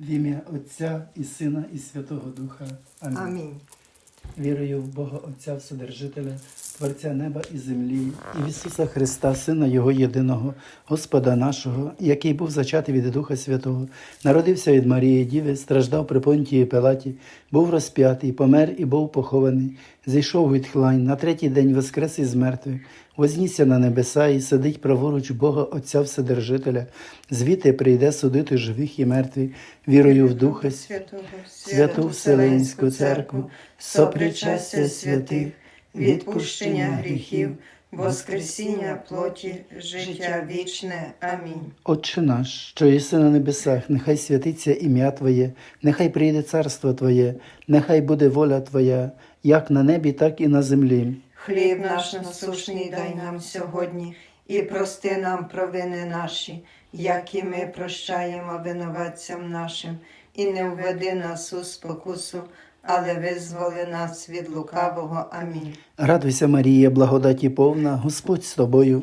В ім'я Отця і Сина, і Святого Духа. Амінь. Амінь. Вірую в Бога Отця Вседержителя, Творця неба і землі, і Ісуса Христа, Сина Його єдиного, Господа нашого, який був зачатий від Духа Святого, народився від Марії Діви, страждав при Понтії Пилаті, був розп'ятий, помер і був похований, зійшов від хлань, на третій день воскрес із мертвих, вознісся на небеса і сидить праворуч Бога Отця Вседержителя, звідти прийде судити живих і мертвих, вірую в Духа. Святого, Святу Вселенську Церкву, сопричастя святих, відпущення гріхів, воскресіння плоті, життя вічне. Амінь. Отче наш, що єси на небесах, нехай святиться ім'я Твоє, нехай прийде царство Твоє, нехай буде воля Твоя, як на небі, так і на землі. Хліб наш насушний дай нам сьогодні, і прости нам провини наші, як і ми прощаємо винуватцям нашим, і не введи нас у спокусу, але визволи нас від лукавого. Амінь. Радуйся, Марія, благодаті повна, Господь з тобою,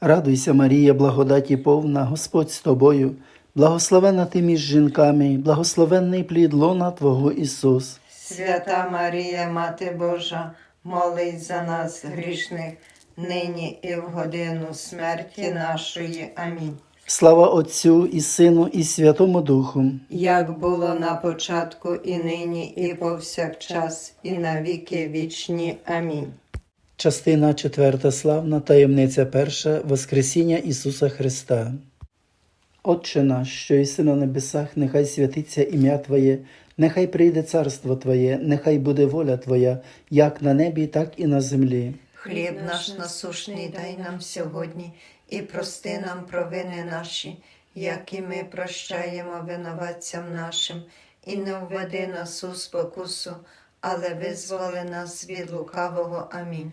Радуйся, Марія, благодаті повна, Господь з тобою, благословена ти між жінками, благословенний плід лона Твого Ісус. Свята Марія, Мати Божа, молись за нас грішних, нині і в годину смерті нашої. Амінь. Слава Отцю і Сину, і Святому Духу. Як було на початку, і нині, і повсякчас, і на віки вічні. Амінь. Частина четверта славна таємниця перша Воскресіння Ісуса Христа. Отче наш, що єси на небесах, нехай святиться ім'я Твоє, нехай прийде царство Твоє, нехай буде воля Твоя, як на небі, так і на землі. Хліб наш насушний дай нам сьогодні, і прости нам провини наші, як і ми прощаємо винуватцям нашим, і не введи нас у спокусу, але визволи нас від лукавого. Амінь.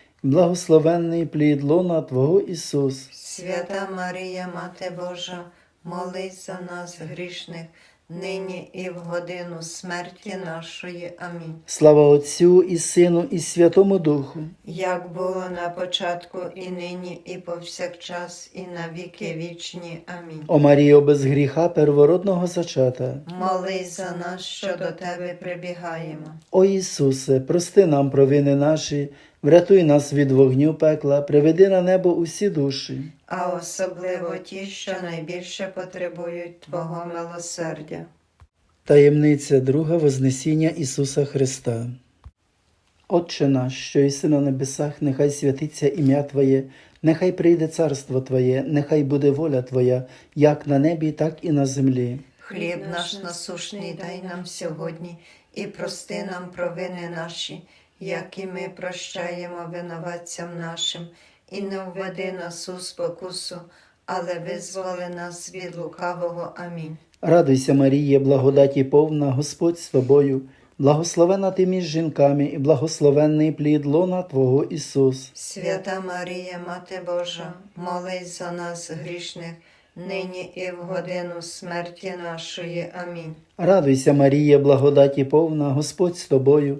благословенний плід лона Твого Ісус. Свята Марія, Мати Божа, молись за нас грішних, нині і в годину смерті нашої. Амінь. Слава Отцю і Сину, і Святому Духу. Як було на початку, і нині, і повсякчас, і на віки вічні. Амінь. О Маріо без гріха первородного зачата. Молись за нас, що до тебе прибігаємо. О Ісусе, прости нам провини наші, врятуй нас від вогню пекла, приведи на небо усі душі. а особливо ті, що найбільше потребують Твого милосердя. Таємниця друга Вознесіння Ісуса Христа. Отче наш, що єси на небесах, нехай святиться ім'я Твоє, нехай прийде царство Твоє, нехай буде воля Твоя, як на небі, так і на землі. Хліб наш насушний дай нам сьогодні, і прости нам провини наші, які ми прощаємо винуватцям нашим, і не введи нас у спокусу, але визволи нас від лукавого. Амінь. Радуйся, Марія, благодаті повна, Господь з тобою, благословена ти між жінками, і благословенний плід лона Твого Ісус. Свята Марія, Мати Божа, молись за нас грішних, нині і в годину смерті нашої. Амінь. Радуйся, Марія, благодаті повна, Господь з тобою,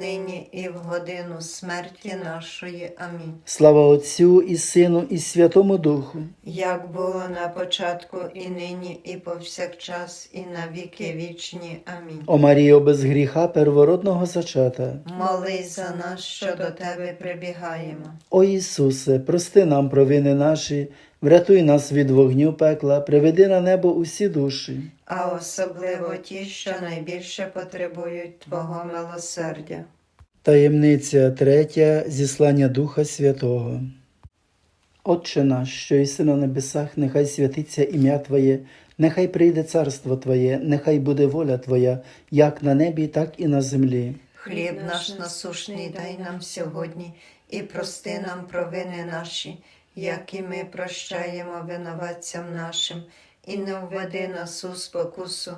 нині і в годину смерті нашої. Амінь. Слава Отцю і Сину, і Святому Духу. Як було на початку, і нині, і повсякчас, і на віки вічні. Амінь. О Маріо без гріха первородного зачата. Молись за нас, що до тебе прибігаємо. О Ісусе, прости нам провини наші, врятуй нас від вогню пекла, приведи на небо усі душі. а особливо ті, що найбільше потребують Твого милосердя. Таємниця третя зіслання Духа Святого. Отче наш, що єси на небесах, нехай святиться ім'я Твоє, нехай прийде царство Твоє, нехай буде воля Твоя, як на небі, так і на землі. Хліб наш насушний дай нам сьогодні, і прости нам провини наші, як і ми прощаємо винуватцям нашим, і не введи нас у спокусу,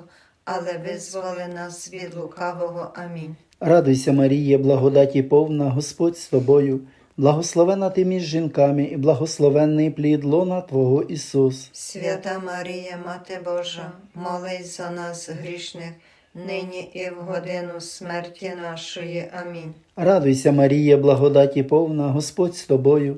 але визволи нас від лукавого. Амінь. Радуйся, Марія, благодаті повна, Господь з тобою, благословена ти між жінками, і благословенний плід лона Твого Ісус. Свята Марія, Мати Божа, молись за нас грішних, нині і в годину смерті нашої. Амінь. Радуйся, Марія, благодаті повна, Господь з тобою,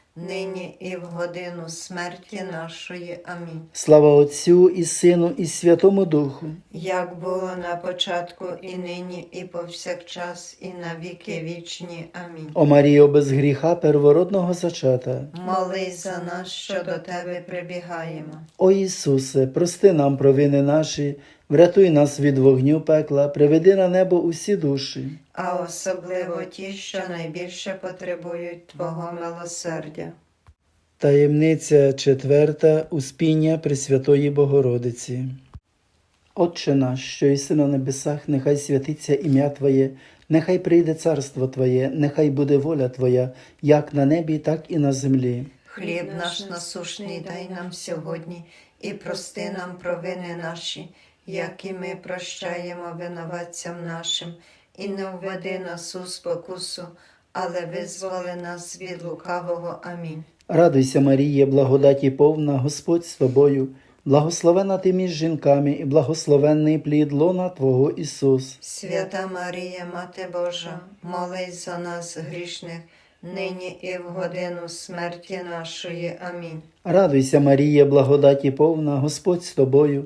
нині і в годину смерті нашої. Амінь. Слава Отцю і Сину, і Святому Духу. Як було на початку, і нині, і повсякчас, і на віки вічні. Амінь. О Маріо без гріха первородного зачата. Молись за нас, що до тебе прибігаємо. О Ісусе, прости нам провини наші, врятуй нас від вогню пекла, приведи на небо усі душі. а особливо ті, що найбільше потребують Твого милосердя. Таємниця четверта Успіння Пресвятої Богородиці. Отче наш, що єси на небесах, нехай святиться ім'я Твоє, нехай прийде царство Твоє, нехай буде воля Твоя, як на небі, так і на землі. Хліб наш насушний дай нам сьогодні, і прости нам провини наші, як і ми прощаємо винуватцям нашим, і не введи нас у спокусу, але визволи нас від лукавого. Амінь. Радуйся, Марія, благодаті повна, Господь з тобою, благословена ти між жінками, і благословенний плід лона Твого Ісус. Свята Марія, Мати Божа, молись за нас грішних, нині і в годину смерті нашої. Амінь. Радуйся, Марія, благодаті повна, Господь з тобою,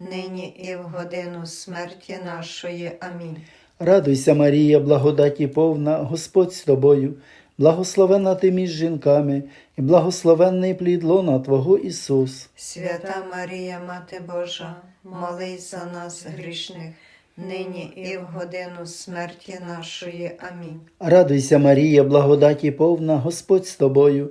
нині і в годину смерті нашої. Амінь. Радуйся, Марія, благодаті повна, Господь з тобою, благословена ти між жінками, і благословенний плід лона Твого Ісус. Свята Марія, Мати Божа, молись за нас грішних, нині і в годину смерті нашої. Амінь. Радуйся, Марія, благодаті повна, Господь з тобою,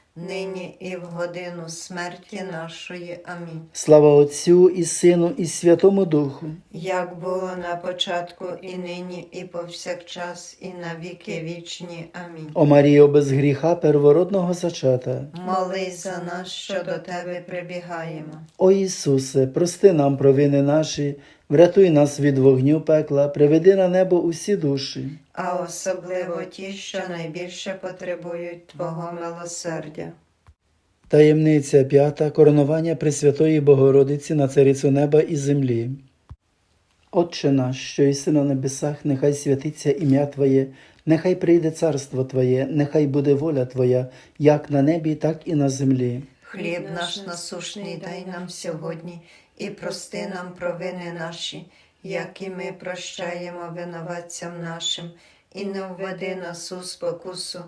нині і в годину смерті нашої. Амінь. Слава Отцю і Сину, і Святому Духу. Як було на початку, і нині, і повсякчас, і на віки вічні. Амінь. О Маріо без гріха первородного зачата. Молись за нас, що до тебе прибігаємо. О Ісусе, прости нам провини наші, врятуй нас від вогню пекла, приведи на небо усі душі. а особливо ті, що найбільше потребують Твого милосердя. Таємниця п'ята коронування Пресвятої Богородиці на царицю неба і землі. Отче наш, що єси на небесах, нехай святиться ім'я Твоє, нехай прийде царство Твоє, нехай буде воля Твоя, як на небі, так і на землі. Хліб наш насушний дай нам сьогодні, і прости нам провини наші, як і ми прощаємо винуватцям нашим, і не введи нас у спокусу,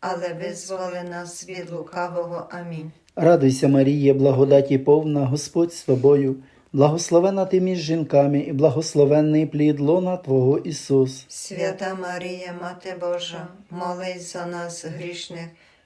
але визволи нас від лукавого. Амінь. Радуйся, Марія, благодаті повна, Господь з тобою, благословена ти між жінками, і благословенний плід лона Твого Ісус. Свята Марія, Мати Божа, молись за нас грішних,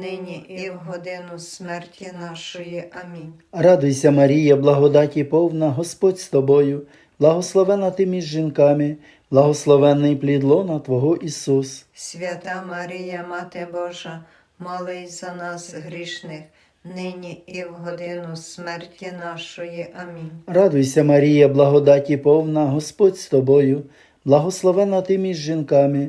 нині і в годину смерті нашої. Амінь. Радуйся, Марія, благодаті повна, Господь з тобою, благословена ти між жінками, благословенний плід лона Твого Ісус. Свята Марія, Мати Божа, молись за нас грішних, нині і в годину смерті нашої. Амінь. Радуйся, Марія, благодаті повна, Господь з тобою, благословена ти між жінками,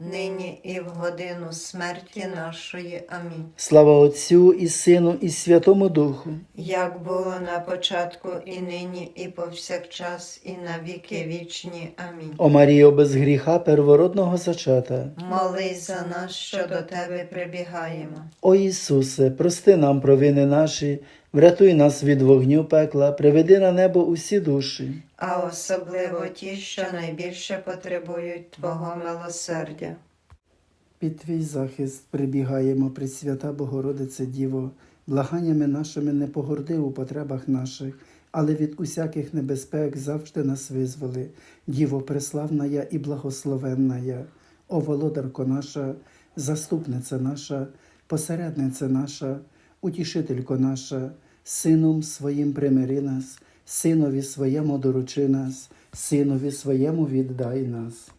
нині і в годину смерті нашої. Амінь. Слава Отцю і Сину, і Святому Духу. Як було на початку, і нині, і повсякчас, і на віки вічні. Амінь. О Маріо, без гріха первородного зачата. Молись за нас, що до тебе прибігаємо. О Ісусе, прости нам провини наші, врятуй нас від вогню пекла, приведи на небо усі душі. а особливо ті, що найбільше потребують Твого милосердя. Під твій захист прибігаємо, Пресвята Богородице Діво, благаннями нашими не погорди у потребах наших, але від усяких небезпек завжди нас визволи. Діво преславна я і благословенна я, о володарко наша, заступниця наша, посередниця наша, утішителько наша, сином своїм примири нас, синові своєму доручи нас, синові своєму віддай нас.